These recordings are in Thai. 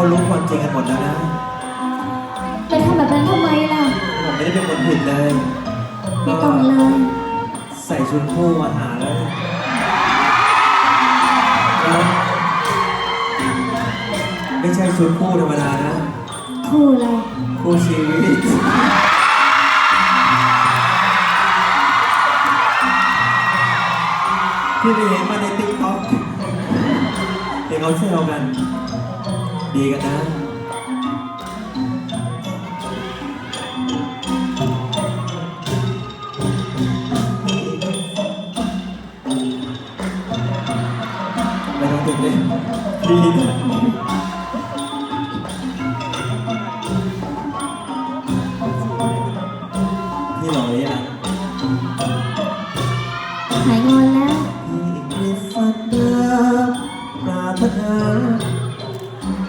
เขารู้ความจริงกันหมดแล้วนะไปทำแบบนั้นทำไมล่ะ ผมไม่ได้เป็นคนผิดเลยไม่ต้องเลย ใส่ชุดผู้มาหาแล้วแล้ไม่ใช่ชุดผู้ธรรมดานะผู้อะไรผู้ชีวิตที่ไปเห็นมาในติ๊กต็อกเห็นเขาเซวกัน ดีกันนะไม่ต้องตื่นเต้นดีนะพี่หล่อเลยอะหายงอนแล้วพี่กฤษดาปรารถนา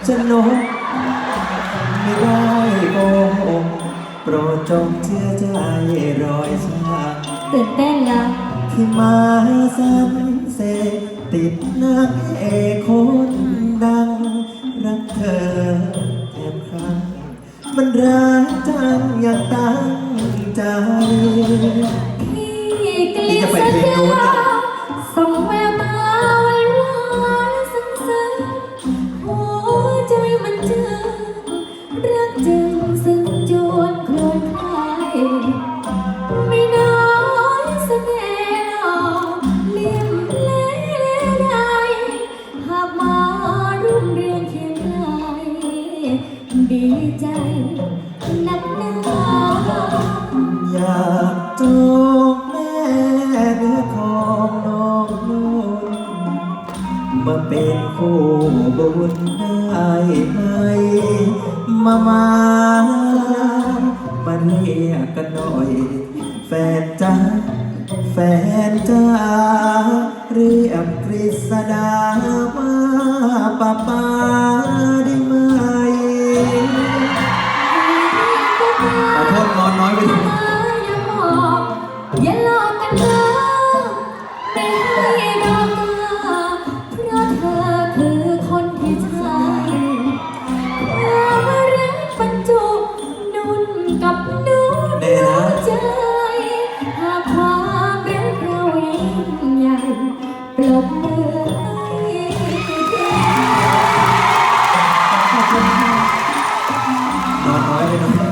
จะนกไม่ได้โกหกโปรดจงเชื่อใจรอยชาตื่นเต้นแล้วที่มาสันเสติดนางเอกคนดัง รักเธอแทบครั้งมันรักจังอยากตั้งใจ พี่เกลียจะดไปสัญเใจนักหนาอยากจูบแม่เนื้อทองน้องนุ่นมาเป็นคู่บุญได้ไหมมามามาเรียกกันหน่อย แฟนจ้าแฟนจ้าเรียกกฤษดามาป้าป้าได้ไหม กันเถอะไม่ให้ดราเพราะเธอคือคนที่ใช่คามรักบรจุนุ่นกับนุ่นเดี๋ยวนะ ใจหากความรักเรายิ่งใหญ่ปรบมือให้เธอ นอนน้อยไปหน่อย